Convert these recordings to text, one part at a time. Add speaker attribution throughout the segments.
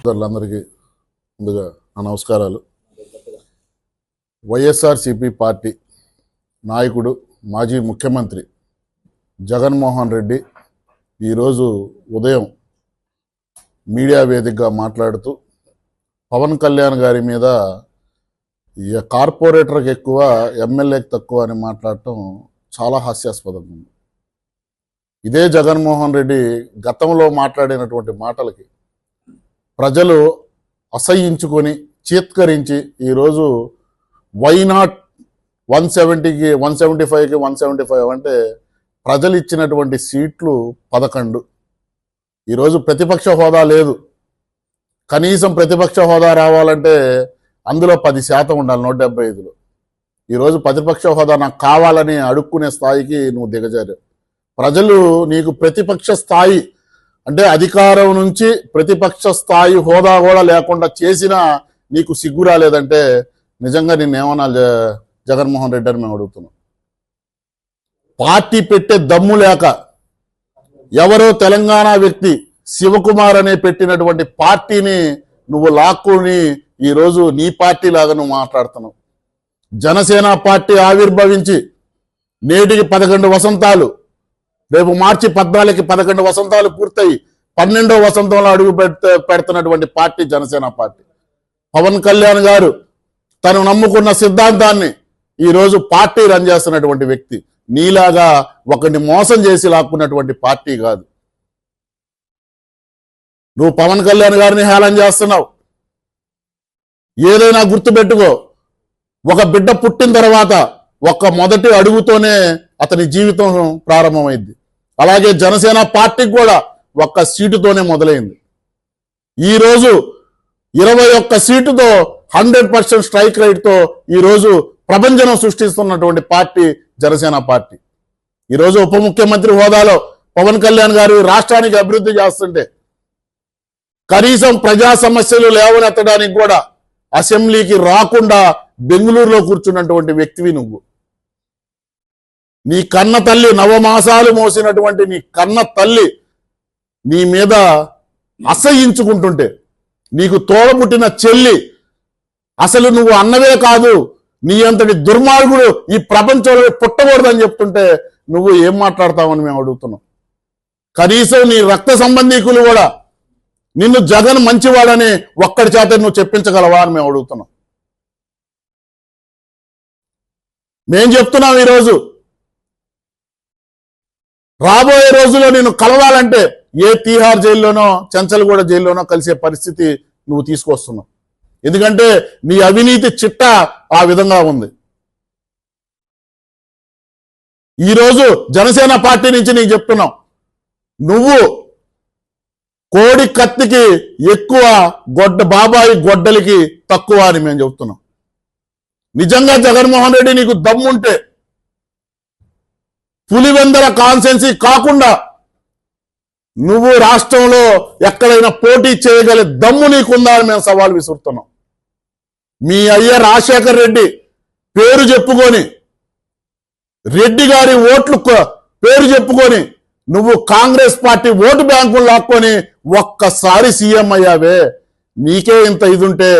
Speaker 1: సోదరులందరికీ ముందుగా నా నమస్కారాలు. వైఎస్ఆర్సిపి పార్టీ నాయకుడు మాజీ ముఖ్యమంత్రి జగన్మోహన్ రెడ్డి ఈరోజు ఉదయం మీడియా వేదికగా మాట్లాడుతూ పవన్ కళ్యాణ్ గారి మీద ఈ కార్పొరేటర్కి ఎక్కువ ఎమ్మెల్యేకి తక్కువ అని మాట్లాడటం చాలా హాస్యాస్పదంగా ఉంది. ఇదే జగన్మోహన్ రెడ్డి గతంలో మాట్లాడినటువంటి మాటలకి ప్రజలు అసహ్యించుకొని చీత్కరించి ఈరోజు వై నాట్ వన్ సెవెంటీకి వన్ సెవెంటీ ఫైవ్కి వన్ సెవెంటీ ఫైవ్ అంటే ప్రజలు ఇచ్చినటువంటి సీట్లు పదకొండు. ఈరోజు ప్రతిపక్ష హోదా లేదు. కనీసం ప్రతిపక్ష హోదా రావాలంటే అందులో పది శాతం ఉండాలి నూట డెబ్బై ఐదులో. ఈరోజు ప్రతిపక్ష హోదా నాకు కావాలని అడుక్కునే స్థాయికి నువ్వు దిగజారు ప్రజలు నీకు ప్రతిపక్ష స్థాయి అంటే అధికారం నుంచి ప్రతిపక్ష స్థాయి హోదా కూడా లేకుండా చేసినా నీకు సిగ్గు రాలేదంటే నిజంగా నేను జ- జగన్మోహన్ రెడ్డి అని మేము అడుగుతున్నాం. పార్టీ పెట్టే దమ్ము లేక ఎవరో తెలంగాణ వ్యక్తి శివకుమార్ అనే పెట్టినటువంటి పార్టీని నువ్వు లాక్కుని ఈరోజు నీ పార్టీ లాగా నువ్వు మాట్లాడుతున్నావు. జనసేన పార్టీ ఆవిర్భవించి నేటికి పదకొండు వసంతాలు రేపు మార్చి పద్నాలుగుకి పదకొండు వసంతాలు పూర్తయి పన్నెండో వసంతంలో అడుగు పెడుతున్నటువంటి పార్టీ జనసేన పార్టీ. పవన్ కళ్యాణ్ గారు తను నమ్ముకున్న సిద్ధాంతాన్ని ఈరోజు పార్టీ రన్ చేస్తున్నటువంటి వ్యక్తి. నీలాగా ఒకరిని మోసం చేసి లాక్కున్నటువంటి పార్టీ కాదు. నువ్వు పవన్ కళ్యాణ్ గారిని హేళన చేస్తున్నావు. ఏదైనా గుర్తుపెట్టుకో. ఒక బిడ్డ పుట్టిన తర్వాత ఒక్క మొదటి అడుగుతోనే అతని జీవితం ప్రారంభమైంది. అలాగే జనసేన పార్టీకి కూడా ఒక్క సీటుతోనే మొదలైంది. ఈ రోజు ఇరవై ఒక్క సీటుతో హండ్రెడ్ పర్సెంట్ స్ట్రైక్ రేట్తో ఈరోజు ప్రపంచం సృష్టిస్తున్నటువంటి పార్టీ జనసేన పార్టీ. ఈరోజు ఉప ముఖ్యమంత్రి హోదాలో పవన్ కళ్యాణ్ గారు రాష్ట్రానికి అభివృద్ధి చేస్తుంటే కనీసం ప్రజా సమస్యలు లేవనెత్తడానికి కూడా అసెంబ్లీకి రాకుండా బెంగళూరులో కూర్చున్నటువంటి వ్యక్తివి నువ్వు. నీ కన్న తల్లి నవమాసాలు మోసినటువంటి నీ కన్న తల్లి నీ మీద అసహించుకుంటుంటే నీకు తోడబుట్టిన చెల్లి అసలు నువ్వు అన్నవే కాదు నీ అంతటి దుర్మార్గుడు ఈ ప్రపంచంలో పుట్టకూడదని చెప్తుంటే నువ్వు ఏం మాట్లాడతావని మేము అడుగుతున్నాం. కనీసం నీ రక్త సంబంధీకులు కూడా నిన్ను జగన్ మంచివాడని ఒక్కడి చేత నువ్వు చెప్పించగలవా అని మేము అడుగుతున్నాం. మేం చెప్తున్నాం ఈరోజు రాబోయే రోజుల్లో నేను కలవాలంటే ఏ తీహార్ జైల్లోనో చెంచల్గూడ జైల్లోనో కలిసే పరిస్థితి నువ్వు తీసుకొస్తున్నావు. ఎందుకంటే నీ అవినీతి చిట్ట ఆ విధంగా ఉంది. ఈరోజు జనసేన పార్టీ నుంచి నీకు చెప్తున్నాం. నువ్వు కోడి కత్తికి ఎక్కువ గొడ్డ బాబాయి గొడ్డలికి తక్కువ అని మేము చెప్తున్నాం. నిజంగా జగన్మోహన్ రెడ్డి నీకు దమ్ముంటే పులివెందల కాన్సెన్సీ కాకుండా నువ్వు రాష్ట్రంలో ఎక్కడైనా పోటీ చేయగల దమ్ము నీకుందా అని మేము సవాల్ విసురుతున్నాం. మీ అయ్య రాజశేఖర్ రెడ్డి పేరు చెప్పుకొని రెడ్డి గారి ఓట్లు పేరు చెప్పుకొని నువ్వు కాంగ్రెస్ పార్టీ ఓటు బ్యాంకులు లాక్కొని ఒక్కసారి సీఎం అయ్యావే. నీకే ఇంత ఇదుంటే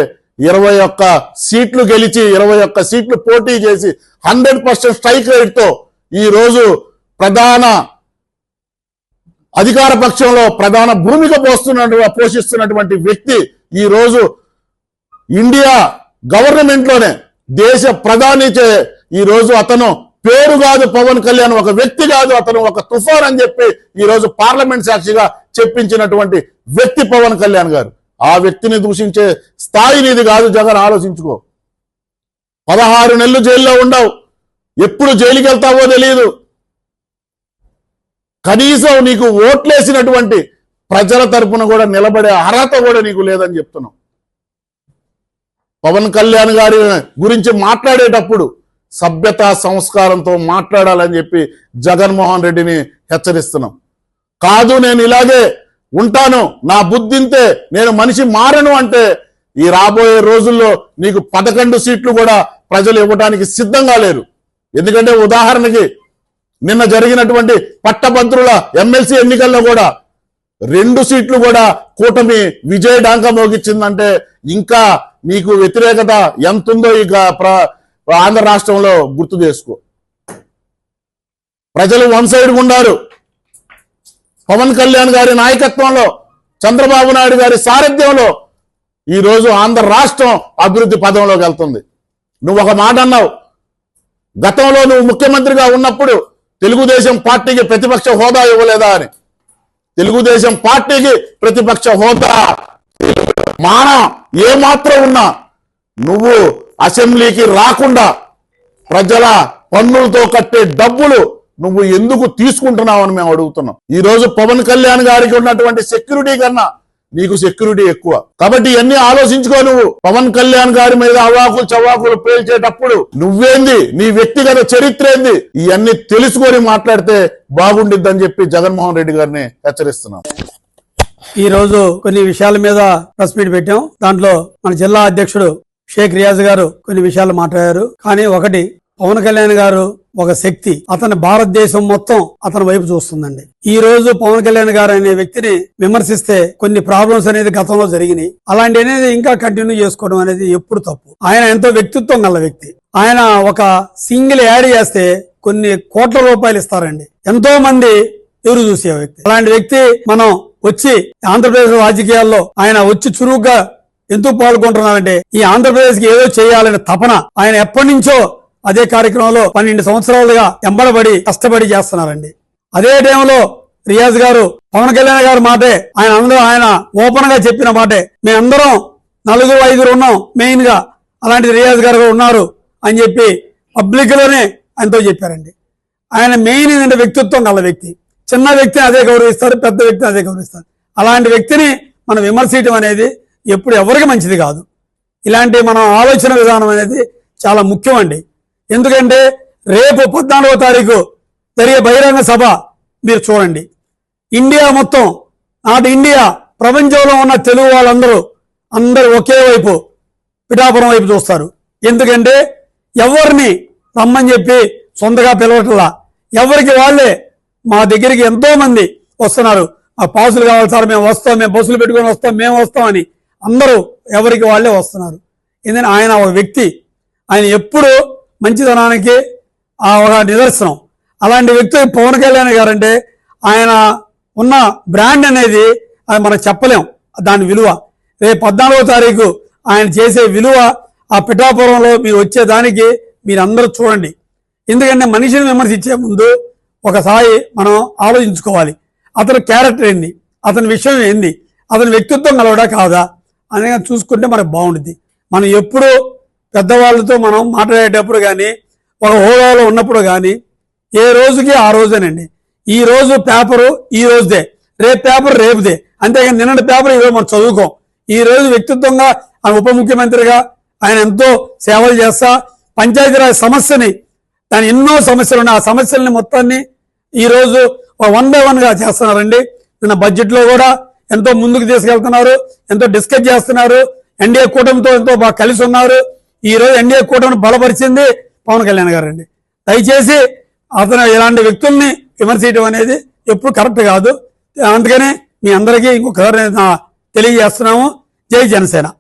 Speaker 1: ఇరవై ఒక్క సీట్లు గెలిచి ఇరవై ఒక్క సీట్లు పోటీ చేసి హండ్రెడ్ పర్సెంట్ స్ట్రైక్ రేట్తో ఈ రోజు ప్రధాన అధికార పక్షంలో ప్రధాన భూమిక పోస్తున్న పోషిస్తున్నటువంటి వ్యక్తి ఈ రోజు ఇండియా గవర్నమెంట్లోనే దేశ ప్రధాని చే ఈ రోజు అతను. పేరు కాదు పవన్ కళ్యాణ్ ఒక వ్యక్తి కాదు అతను ఒక తుఫాన్ అని చెప్పి ఈ రోజు పార్లమెంట్ సాక్షిగా చెప్పించినటువంటి వ్యక్తి పవన్ కళ్యాణ్ గారు. ఆ వ్యక్తిని దూషించే స్థాయి నీది కాదు జగన్ ఆలోచించుకో. పదహారు నెలలు జైల్లో ఉండవు. ఎప్పుడు జైలుకి వెళ్తావో తెలియదు కనీసం నీకు ఓట్లేసినటువంటి ప్రజల తరపున కూడా నిలబడే అర్హత కూడా నీకు లేదని చెప్తున్నాం. పవన్ కళ్యాణ్ గారి గురించి మాట్లాడేటప్పుడు సభ్యత సంస్కారంతో మాట్లాడాలని చెప్పి జగన్మోహన్ రెడ్డిని హెచ్చరిస్తున్నాం. కాదు నేను ఇలాగే ఉంటాను. నా బుద్ధింతే నేను మనిషి మారను అంటే ఈ రాబోయే రోజుల్లో నీకు పదకొండు సీట్లు కూడా ప్రజలు ఇవ్వడానికి సిద్ధంగా లేరు. ఎందుకంటే ఉదాహరణకి నిన్న జరిగినటువంటి పట్టభద్రుల ఎమ్మెల్సీ ఎన్నికల్లో కూడా రెండు సీట్లు కూడా కూటమి విజయ డాంక మోగించిందంటే ఇంకా నీకు వ్యతిరేకత ఎంత ఉందో ఇక ఆంధ్ర రాష్ట్రంలో గుర్తు చేసుకో. ప్రజలు వన్ సైడ్ ఉన్నారు. పవన్ కళ్యాణ్ గారి నాయకత్వంలో చంద్రబాబు నాయుడు గారి సారథ్యంలో ఈ రోజు ఆంధ్ర రాష్ట్రం అభివృద్ధి పదంలోకి వెళ్తుంది. నువ్వు ఒక మాట అన్నావు గతంలో నువ్వు ముఖ్యమంత్రిగా ఉన్నప్పుడు తెలుగుదేశం పార్టీకి ప్రతిపక్ష హోదా ఇవ్వలేదా అని. తెలుగుదేశం పార్టీకి ప్రతిపక్ష హోదా మాన ఏమాత్రం ఉన్నా నువ్వు అసెంబ్లీకి రాకుండా ప్రజల పన్నులతో కట్టే డబ్బులు నువ్వు ఎందుకు తీసుకుంటున్నావు అని మేము అడుగుతున్నాం. ఈ రోజు పవన్ కళ్యాణ్ గారికి ఉన్నటువంటి సెక్యూరిటీ కన్నా నీకు సెక్యూరిటీ ఎక్కువ. కాబట్టి ఇవన్నీ ఆలోచించుకో నువ్వు. పవన్ కళ్యాణ్ గారి మీద అవాకులు చవాకులు పేల్చేటప్పుడు నువ్వేంది? నీ వ్యక్తిగత చరిత్ర ఏంది? ఇవన్నీ తెలుసుకొని మాట్లాడితే బాగుండిద్దని చెప్పి జగన్మోహన్ రెడ్డి గారిని హెచ్చరిస్తున్నాం.
Speaker 2: ఈ రోజు కొన్ని విషయాల మీద ప్రెస్ మీట్ పెట్టాం. దాంట్లో మన జిల్లా అధ్యక్షుడు షేక్ రియాజ్ గారు కొన్ని విషయాలు మాట్లాడారు. కానీ ఒకటి పవన్ కళ్యాణ్ గారు ఒక శక్తి. అతని భారతదేశం మొత్తం అతని వైపు చూస్తుందండి. ఈ రోజు పవన్ కళ్యాణ్ గారు అనే వ్యక్తిని విమర్శిస్తే కొన్ని ప్రాబ్లమ్స్ అనేది గతంలో జరిగినాయి. అలాంటి అనేది ఇంకా కంటిన్యూ చేసుకోవడం అనేది ఎప్పుడు తప్పు. ఆయన ఎంతో వ్యక్తిత్వం గల వ్యక్తి. ఆయన ఒక సింగిల్ యాడ్ చేస్తే కొన్ని కోట్ల రూపాయలు ఇస్తారండి. ఎంతో మంది ఎదురు చూసే వ్యక్తి. అలాంటి వ్యక్తి మనం వచ్చి ఆంధ్రప్రదేశ్ రాజకీయాల్లో ఆయన వచ్చి చురుగ్గా ఎందుకు పాల్గొంటున్నారంటే ఈ ఆంధ్రప్రదేశ్కి ఏదో చేయాలనే తపన ఆయన ఎప్పటి నుంచో అదే కార్యక్రమంలో పన్నెండు సంవత్సరాలుగా ఎంబడబడి కష్టపడి చేస్తున్నారండి. అదే టైంలో రియాజ్ గారు పవన్ కళ్యాణ్ గారి మాటే ఆయన అందరూ ఆయన ఓపెన్గా చెప్పిన మాటే మేమందరం నలుగురు ఐదుగురు ఉన్నాం మెయిన్గా అలాంటి రియాజ్ గారు కూడా ఉన్నారు అని చెప్పి పబ్లిక్లోనే ఆయనతో చెప్పారండి. ఆయన మెయిన్ ఏంటంటే వ్యక్తిత్వం గల వ్యక్తి. చిన్న వ్యక్తిని అదే గౌరవిస్తారు పెద్ద వ్యక్తిని అదే గౌరవిస్తారు. అలాంటి వ్యక్తిని మనం విమర్శించడం అనేది ఎప్పుడు ఎవరికి మంచిది కాదు. ఇలాంటి మనం ఆలోచన విధానం అనేది చాలా ముఖ్యం అండి. ఎందుకంటే రేపు పద్నాలుగో తారీఖు జరిగే బహిరంగ సభ మీరు చూడండి. ఇండియా మొత్తం నాటి ఇండియా ప్రపంచంలో ఉన్న తెలుగు వాళ్ళందరూ అందరూ ఒకే వైపు పిఠాపురం వైపు చూస్తారు. ఎందుకంటే ఎవరిని రమ్మని చెప్పి సొంతగా పిలవట్లా ఎవరికి వాళ్ళే మా దగ్గరికి ఎంతోమంది వస్తున్నారు. మా పాసులు కావాలి సార్ మేము వస్తాం మేము బస్సులు పెట్టుకొని వస్తాం మేము వస్తామని అందరూ ఎవరికి వాళ్ళే వస్తున్నారు. ఎందుకంటే ఆయన ఒక వ్యక్తి. ఆయన ఎప్పుడూ మంచితనానికి ఆ ఒక నిదర్శనం. అలాంటి వ్యక్తి పవన్ కళ్యాణ్ గారు అంటే ఆయన ఉన్న బ్రాండ్ అనేది అది మనం చెప్పలేం. దాని విలువ. రేపు పద్నాలుగో తారీఖు ఆయన చేసే విలువ ఆ పిఠాపురంలో మీరు వచ్చేదానికి మీరు అందరూ చూడండి. ఎందుకంటే మనిషిని విమర్శించే ముందు ఒకసారి మనం ఆలోచించుకోవాలి. అతని క్యారెక్టర్ ఏంది? అతని విషయం ఏంది? అతని వ్యక్తిత్వం కలవడా కాదా? అనేది చూసుకుంటే మనకు బాగుంటుంది మనం ఎప్పుడూ పెద్దవాళ్ళతో మనం మాట్లాడేటప్పుడు కానీ ఒక హోదాలో ఉన్నప్పుడు కానీ ఏ రోజుకి ఆ రోజేనండి. ఈ రోజు పేపరు ఈ రోజుదే. రేపు పేపర్ రేపుదే. అంతేగాని నిన్నటి పేపర్ ఈరోజు మనం చదువుకోం. ఈ రోజు వ్యక్తిత్వంగా ఆయన ఉప ముఖ్యమంత్రిగా ఆయన ఎంతో సేవలు చేస్తా పంచాయతీరాజ్ సమస్యని దాని ఎన్నో సమస్యలు ఉన్నాయి ఆ సమస్యల్ని మొత్తాన్ని ఈ రోజు వన్ బై వన్గా చేస్తున్నారండి. నిన్న బడ్జెట్లో కూడా ఎంతో ముందుకు తీసుకెళ్తున్నారు ఎంతో డిస్కస్ చేస్తున్నారు. ఎన్డీఏ కూటమితో ఎంతో బాగా కలిసి ఉన్నారు. ఈ రోజు ఎన్డీఏ కూటమిని బలపరిచింది పవన్ కళ్యాణ్ గారు అండి దయచేసి అతను ఇలాంటి వ్యక్తుల్ని విమర్శించడం అనేది ఎప్పుడు కరెక్ట్ కాదు. అందుకనే మీ అందరికీ ఇంకొకసారి తెలియజేస్తున్నాము. జై జనసేన.